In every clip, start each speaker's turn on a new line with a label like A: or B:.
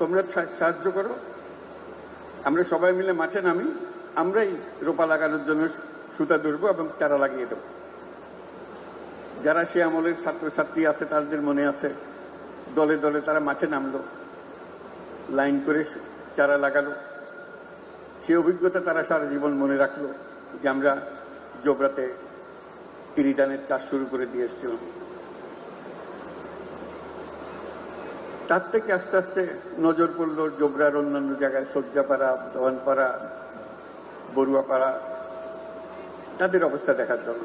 A: তোমরা সাহায্য করো। আমরা সবাই মিলে মাঠে নামি, আমরাই রোপা লাগানোর জন্য সুতা ধরবো এবং চারা লাগিয়ে দেবো। যারা সে আমলের ছাত্রছাত্রী আছে, তাদের মনে আছে, দলে দলে তারা মাঠে নামলো, লাইন করে চারা লাগালো। সে অভিজ্ঞতা তারা সারা জীবন মনে রাখল যে আমরা জোবরাতে ইরিদানের চাষ শুরু করে দিয়ে এসেছিলাম। তার থেকে আস্তে আস্তে নজর পড়ল জোবরার অন্যান্য জায়গায়, সজ্জাপাড়া দওয়ানপাড়া বড়ুয়াপাড়া। তাদের অবস্থা দেখার জন্য।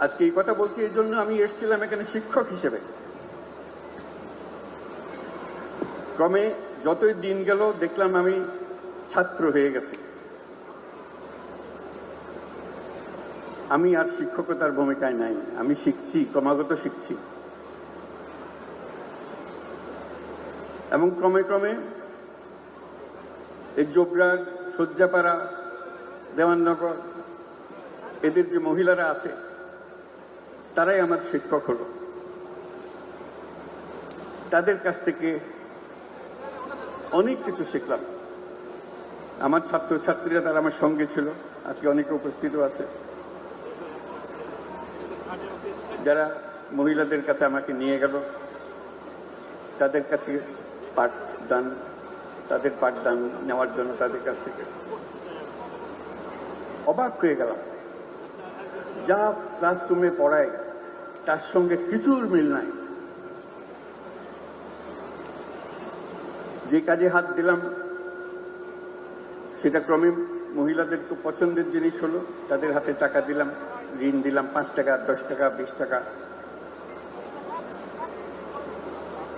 A: আজকে এই কথা বলছি, এই জন্য আমি এসেছিলাম এখানে শিক্ষক হিসেবে। ক্রমে যতই দিন গেল, দেখলাম আমি ছাত্র হয়ে গেছি। আমি আর শিক্ষকতার ভূমিকায় নাই। আমি শিখছি, ক্রমাগত শিখছি। এবং ক্রমে ক্রমে এই জোবরার শয্যাপাড়া, দেওয়াননগর, এদের যে মহিলারা আছে, তারাই আমার শিক্ষক হলো। তাদের কাছ থেকে অনেক কিছু শিখলাম। আমার ছাত্রছাত্রীরা তারা আমার সঙ্গে ছিল, আজকে অনেকে উপস্থিত আছে। যারা মহিলাদের কাছে আমাকে নিয়ে গেল, তাদের কাছে পাঠদান তাদের পাঠদান নেওয়ার জন্য তাদের কাছ থেকে। অবাক হয়ে গেলাম। যা ক্লাসরুমে পড়ায়, তার সঙ্গে কিছুর মিল নাই। যে কাজে হাত দিলাম, সেটা ক্রমে মহিলাদের খুব পছন্দের জিনিস হলো, তাদের হাতে টাকা দিলাম, ঋণ দিলাম, পাঁচ টাকা, দশ টাকা, বিশ টাকা।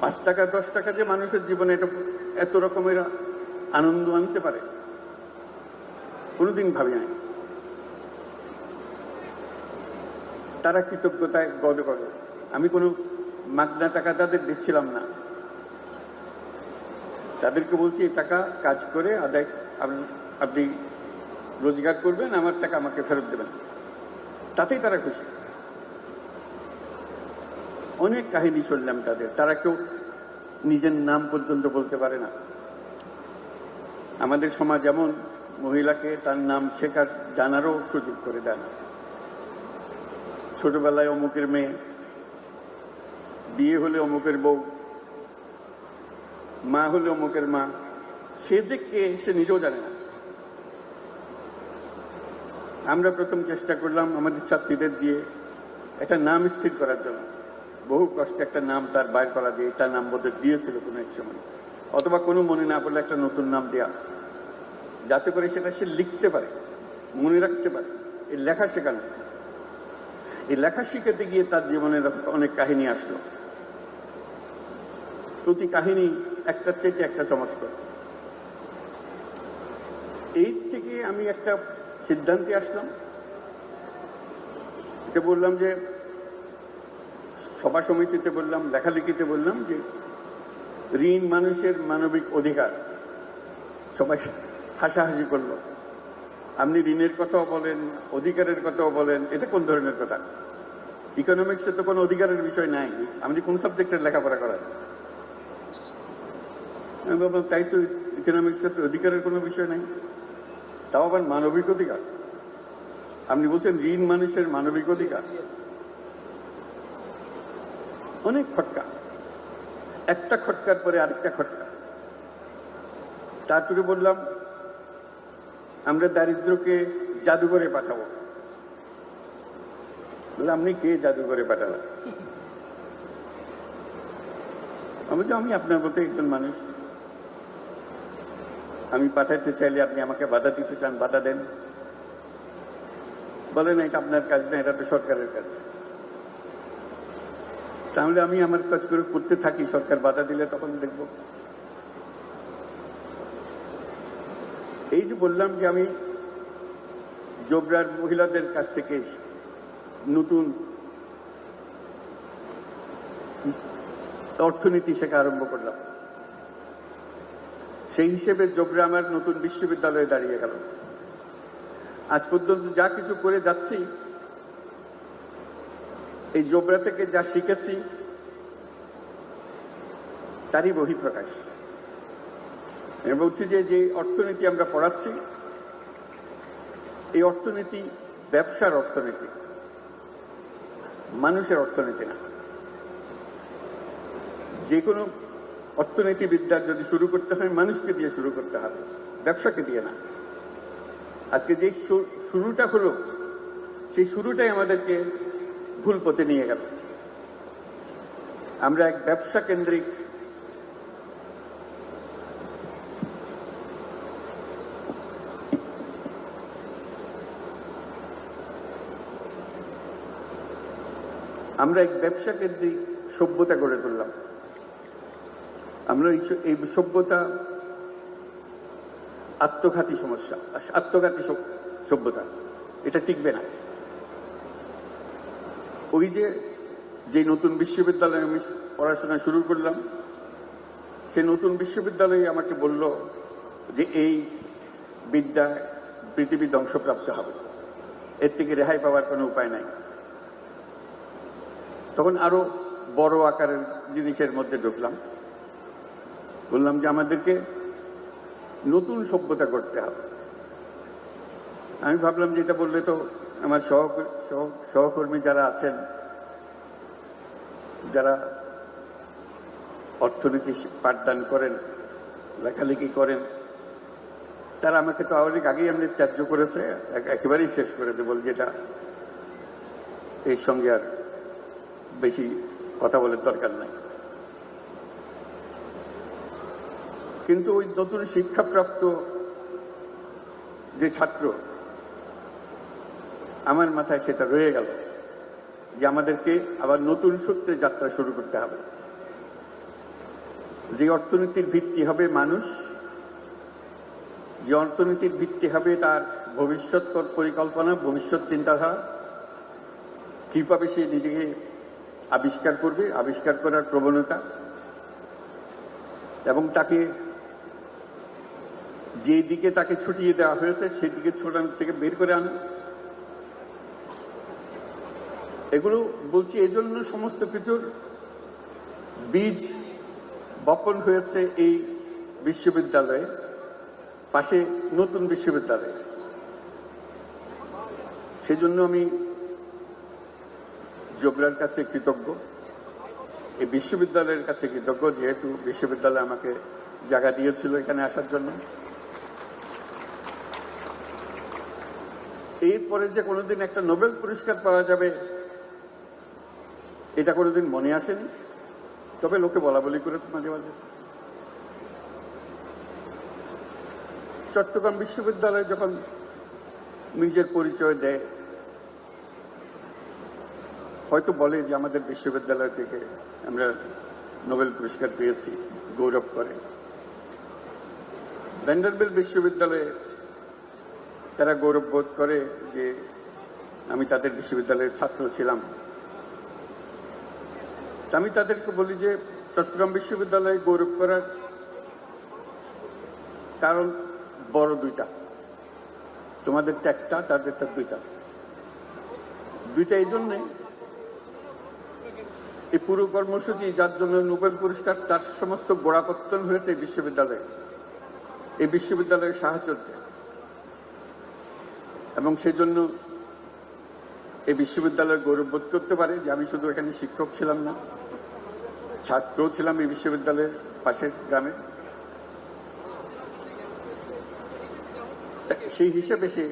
A: পাঁচ টাকা, দশ টাকা যে মানুষের জীবনে এটা এত রকমের আনন্দ আনতে পারে, কোনোদিন ভাবি নাই তারা কৃতজ্ঞতায় গদ গদ। আমি কোনো মাগনা টাকা তাদের দিচ্ছিলাম না। তাদেরকে বলছি, এই টাকা কাজ করে আদায় আপ- আপনি রোজগার করবেন, আমার টাকা আমাকে ফেরত দেবেন। তাতেই তারা খুশি। অনেক কাহিনী শুনলাম তাদের। তারা কেউ নিজের নাম পর্যন্ত বলতে পারে না। আমাদের সমাজ যেমন মহিলাকে তার নাম শেখার জানারও সুযোগ করে দেয় ছোটবেলায় অমুকের মেয়ে, বিয়ে হলে অমুকের বউ, মা হলে অমুকের মা, সে যে কে সে নিজেও জানে না। আমরা প্রথম চেষ্টা করলাম আমাদের ছাত্রীদের দিয়ে একটা নাম স্থির করার জন্য। বহু কষ্টে একটা নাম তার বাইর করা যে এটা নাম বোধহয় দিয়েছিল কোনো এক সময়। অথবা কোনো মনে না পড়লে একটা নতুন নাম দেয়া। যাতে করে সেটা সে লিখতে পারে, মনে রাখতে পারে। এই লেখা শেখানো। এই লেখা শিখাতে গিয়ে তার জীবনে অনেক কাহিনী আসলো। প্রতি কাহিনী একটা চেটে একটা চমৎকার। এই থেকে আমি একটা সিদ্ধান্তে আসলাম। এটা বললাম যে সভা সমিতিতে বললাম, লেখালেখিতে বললাম যে ঋণ মানুষের মানবিক অধিকার। সবাই হাসাহাসি করল। আপনি ঋণের কথাও বলেন, অধিকারের কথাও বলেন, এটা কোন ধরনের কথা? ইকোনমিক্সে তো কোনো অধিকারের বিষয় নাই। আপনি কোন সাবজেক্টের লেখাপড়া করেন? আমি বললাম, তাই তো ইকোনমিক্সের তো অধিকারের কোনো বিষয় নাই। তাও আবার মানবিক অধিকার। আপনি বলছেন ঋণ মানুষের মানবিক অধিকার। অনেক খটকা। একটা খটকার পরে আরেকটা খটকা। তারপরে বললাম আমরা দারিদ্রকে জাদুঘরে পাঠাবো। বলে আপনি কে জাদুঘরে পাঠাবেন আমি বলছি, আমি আপনার মতো একজন মানুষ। আমি পাঠাইতে চাইলে আপনি আমাকে বাধা দিতে চান বাধা দেন। বলেন এটা আপনার কাজ না এটা তো সরকারের কাজ। তাহলে আমি আমার কাজ করে করতে থাকি, সরকার বাধা দিলে তখন দেখব। এই যে বললাম যে আমি জোবরার মহিলাদের কাছ থেকে নতুন অর্থনীতি শেখা আরম্ভ করলাম। সেই হিসেবে জোবরা আমার নতুন বিশ্ববিদ্যালয়ে দাঁড়িয়ে গেল। আজ পর্যন্ত যা কিছু করে যাচ্ছি এই জোবরা থেকে যা শিখেছি, তারই বহিঃপ্রকাশ। আমি বলছি যে যে অর্থনীতি আমরা পড়াচ্ছি, এই অর্থনীতি ব্যবসার অর্থনীতি, মানুষের অর্থনীতি না। যে কোনো অর্থনীতিবিদ্যার যদি শুরু করতে হয়, মানুষকে দিয়ে শুরু করতে হবে, ব্যবসাকে দিয়ে না। আজকে যে শুরুটা হলো, সেই শুরুটাই আমাদেরকে ভুল পথে নিয়ে গেল। আমরা এক ব্যবসা কেন্দ্রিক আমরা এক ব্যবসা কেন্দ্রিক সভ্যতা গড়ে তুললাম। আমরা এই সভ্যতা আত্মঘাতী সমস্যা, আত্মঘাতী সভ্যতা। এটা টিকবে না। ওই যে যে নতুন বিশ্ববিদ্যালয়ে আমি পড়াশোনা শুরু করলাম, সে নতুন বিশ্ববিদ্যালয়ে আমাকে বলল যে এই বিদ্যা পৃথিবী ধ্বংসপ্রাপ্ত হবে। এর থেকে রেহাই পাওয়ার কোনো উপায় নাই। তখন আরও বড় আকারের জিনিসের মধ্যে ঢুকলাম। বললাম যে আমাদেরকে নতুন সভ্যতা করতে হবে। আমি ভাবলাম যে এটা বললে তো আমার সহক- সহ- সহকর্মী যারা আছেন, যারা অর্থনীতি পাঠদান করেন, লেখালেখি করেন, তারা আমাকে তো অনেক আগেই এমনি ত্যায্য করেছে একেবারেই শেষ করে দেবো যেটা এর সঙ্গে আর বেশি কথা বলার দরকার নাই। কিন্তু ওই নতুন শিক্ষাপ্রাপ্ত যে ছাত্র আমার মাথায় সেটা রয়ে গেল যে আমাদেরকে আবার নতুন সূত্রে যাত্রা শুরু করতে হবে। যে অর্থনীতির ভিত্তি হবে মানুষ, যে অর্থনীতির ভিত্তি হবে তার ভবিষ্যৎ পরিকল্পনা, ভবিষ্যৎ চিন্তাধারা, কীভাবে সে নিজেকে আবিষ্কার করবে, আবিষ্কার করার প্রবণতা, এবং তাকে যে দিকে তাকে ছুটিয়ে দেওয়া হয়েছে, সেদিকে ছোটানো থেকে বের করে আনা। এগুলো বলছি এই জন্য সমস্ত কিছুর বীজ বপন হয়েছে এই বিশ্ববিদ্যালয়ে, পাশে নতুন বিশ্ববিদ্যালয়। সেজন্য আমি জোবরার কাছে কৃতজ্ঞ। এই বিশ্ববিদ্যালয়ের কাছে কৃতজ্ঞ, যেহেতু বিশ্ববিদ্যালয় আমাকে জায়গা দিয়েছিল এখানে আসার জন্য। এরপরে যে কোনোদিন একটা নোবেল পুরস্কার পাওয়া যাবে এটা কোনোদিন মনে আসেনি? তবে লোকে বলা বলি করেছে মাঝে মাঝে। চট্টগ্রাম বিশ্ববিদ্যালয়ে যখন নিজের পরিচয় দেয়, হয়তো বলে যে আমাদের বিশ্ববিদ্যালয় থেকে আমরা নোবেল পুরস্কার পেয়েছি, গৌরব করে। ভ্যান্ডারবেল বিশ্ববিদ্যালয়ে তারা গৌরব বোধ করে যে আমি তাদের বিশ্ববিদ্যালয়ের ছাত্র ছিলাম। আমি তাদেরকে বলি যে চট্টগ্রাম বিশ্ববিদ্যালয়ে গৌরব করার কারণ বড় দুইটা। তোমাদেরটা একটা তাদেরটা দুইটা। দুইটা এই জন্যে এই পুরো কর্মসূচি, যার জন্য নোবেল পুরস্কার, তার সমস্ত গোড়াপত্তন হয়েছে এই বিশ্ববিদ্যালয়ে। এই বিশ্ববিদ্যালয়ের সাহচর্যে এবং সেজন্য এই বিশ্ববিদ্যালয় গৌরববোধ করতে পারে যে আমি শুধু এখানে শিক্ষক ছিলাম না। ছাত্রও ছিলাম এই বিশ্ববিদ্যালয়ের পাশের গ্রামে। সেই হিসেবে সে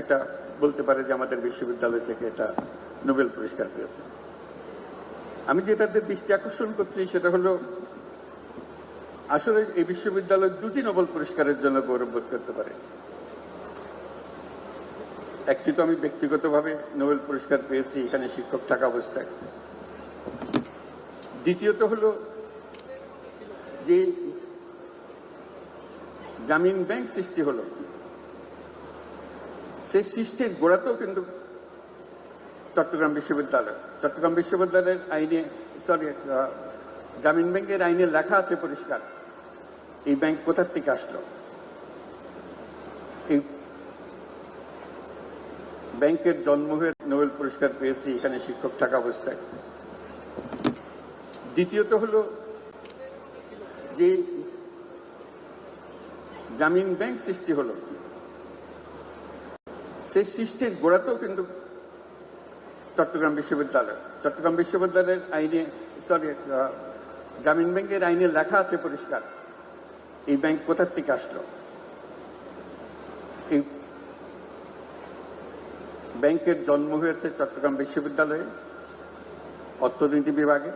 A: একটা বলতে পারে যে আমাদের বিশ্ববিদ্যালয় থেকে এটা নোবেল পুরস্কার পেয়েছে। আমি যেটাতে দৃষ্টি আকর্ষণ করছি সেটা হলো, আসলে এই বিশ্ববিদ্যালয় দুটি নোবেল পুরস্কারের জন্য গৌরববোধ করতে পারে। একটি তো আমি ব্যক্তিগতভাবে নোবেল পুরস্কার পেয়েছি এখানে শিক্ষক থাকা অবস্থায়। দ্বিতীয়ত হলো যে গ্রামীণ ব্যাংক সৃষ্টি হলো। সেই সৃষ্টির গোড়াতেও কিন্তু চট্টগ্রাম বিশ্ববিদ্যালয়, চট্টগ্রাম বিশ্ববিদ্যালয়ের আইনে সরি গ্রামীণ ব্যাংকের আইনে লেখা আছে পরিষ্কার, এই ব্যাংক কোথার থেকে আসলো? এই ব্যাংকের জন্ম হয়ে নোবেল পুরস্কার পেয়েছি এখানে শিক্ষক থাকা অবস্থায়। দ্বিতীয়ত হলো যে গ্রামীণ ব্যাংক সৃষ্টি হলো। সেই সৃষ্টির গোড়াতেও কিন্তু চট্টগ্রাম বিশ্ববিদ্যালয়, চট্টগ্রাম বিশ্ববিদ্যালয়ের আইনে সরি গ্রামীণ ব্যাংকের আইনে লেখা আছে পরিষ্কার, এই ব্যাংক কোথার থেকে আসলো? এই ব্যাংকের জন্ম হয়েছে চট্টগ্রাম বিশ্ববিদ্যালয়ে অর্থনীতি বিভাগে।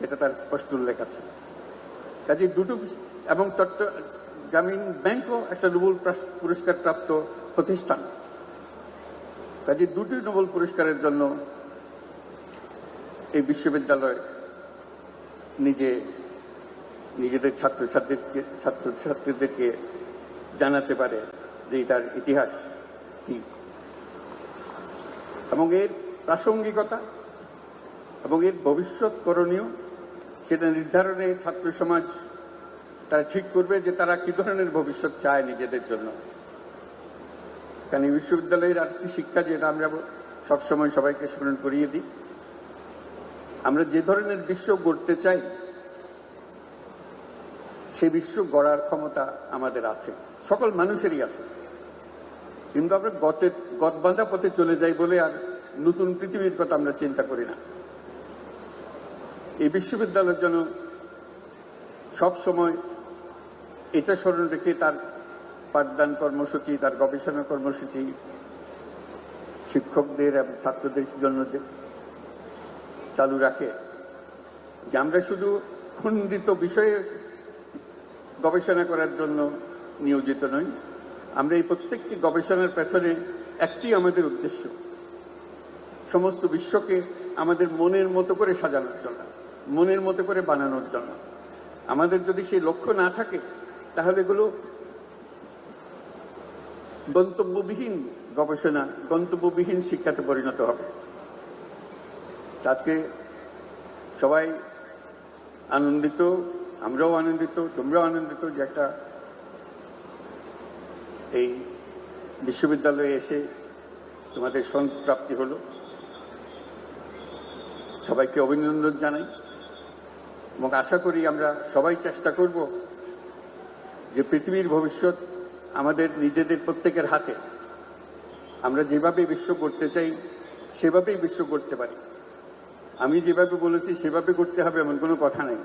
A: সেটা তার স্পষ্ট উল্লেখ আছে। কাজে দুটো এবং চট্ট গ্রামীণ ব্যাংকও একটা নোবেল প্রাস- পুরস্কার প্রাপ্ত প্রতিষ্ঠান। কাজে দুটি নোবেল পুরস্কারের জন্য এই বিশ্ববিদ্যালয় নিজে নিজেদের ছাত্রছাত্রীকে ছাত্রছাত্রীদেরকে জানাতে পারে যে এটার ইতিহাস কি। এবং এর প্রাসঙ্গিকতা এবং এর ভবিষ্যৎ করণীয় সেটা নির্ধারণে ছাত্র সমাজ তারা ঠিক করবে যে তারা কি ধরনের ভবিষ্যৎ চায় নিজেদের জন্য। কারণ বিশ্ববিদ্যালয়ের আরেকটি শিক্ষা যেটা আমরা সবসময় সবাইকে স্মরণ করিয়ে দিই, আমরা যে ধরনের বিশ্ব গড়তে চাই, সে বিশ্ব গড়ার ক্ষমতা আমাদের আছে, সকল মানুষেরই আছে। কিন্তু আমরা গতের গত বাঁধা পথে চলে যাই বলে আর নতুন পৃথিবীর কথা আমরা চিন্তা করি না। এই বিশ্ববিদ্যালয়ের জন্য সব সময় এটা স্মরণ রেখে তার পাঠদান কর্মসূচি, তার গবেষণা কর্মসূচি, শিক্ষকদের এবং ছাত্রদের জন্য যে চালু রাখে। যে আমরা শুধু খণ্ডিত বিষয়ে গবেষণা করার জন্য নিয়োজিত নই, আমরা এই প্রত্যেকটি গবেষণার পেছনে একটি আমাদের উদ্দেশ্য, সমস্ত বিশ্বকে আমাদের মনের মতো করে সাজানোর জন্য। মনের মতো করে বানানোর জন্য। আমাদের যদি সেই লক্ষ্য না থাকে, তাহলে এগুলো গন্তব্যবিহীন গবেষণা, গন্তব্যবিহীন শিক্ষাতে পরিণত হবে। আজকে সবাই আনন্দিত, আমরাও আনন্দিত, তোমরাও আনন্দিত যে একটা এই বিশ্ববিদ্যালয়ে এসে তোমাদের সন্ত প্রাপ্তি হলো। সবাইকে অভিনন্দন জানাই। এবং আশা করি আমরা সবাই চেষ্টা করব যে পৃথিবীর ভবিষ্যৎ আমাদের নিজেদের প্রত্যেকের হাতে। আমরা যেভাবে বিশ্ব করতে চাই, সেভাবেই বিশ্ব করতে পারি। আমি যেভাবে বলেছি, সেভাবে করতে হবে এমন কোনো কথা নেই।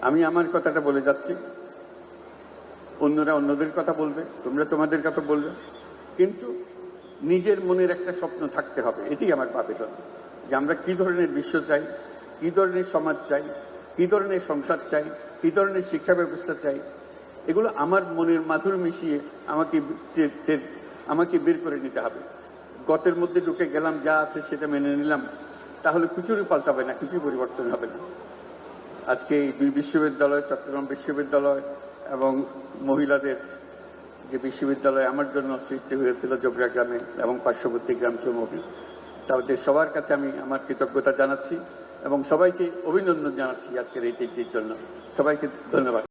A: আমি আমার কথাটা বলে যাচ্ছি। অন্যরা অন্যদের কথা বলবে, তোমরা তোমাদের কথা বলবে। কিন্তু নিজের মনের একটা স্বপ্ন থাকতে হবে এটি আমার আবেদন যে আমরা কি ধরনের বিশ্ব চাই কি ধরনের সমাজ চাই? কি ধরনের সংসার চাই? কি ধরনের শিক্ষা ব্যবস্থা চাই? এগুলো আমার মনের মাধুর মিশিয়ে আমাকে আমাকে বের করে নিতে হবে। গতের মধ্যে ঢুকে গেলাম, যা আছে সেটা মেনে নিলাম। তাহলে কিছুরই পাল্টাবে না, কিছুই পরিবর্তন হবে না। আজকে এই দুই বিশ্ববিদ্যালয়, চট্টগ্রাম বিশ্ববিদ্যালয় এবং মহিলাদের যে বিশ্ববিদ্যালয় আমার জন্য সৃষ্টি হয়েছিল জোবরা গ্রামে এবং পার্শ্ববর্তী গ্রাম সমূহে তাদের সবার কাছে আমি আমার কৃতজ্ঞতা জানাচ্ছি। এবং সবাইকে অভিনন্দন জানাচ্ছি আজকের এই দিকটির জন্য। সবাইকে ধন্যবাদ।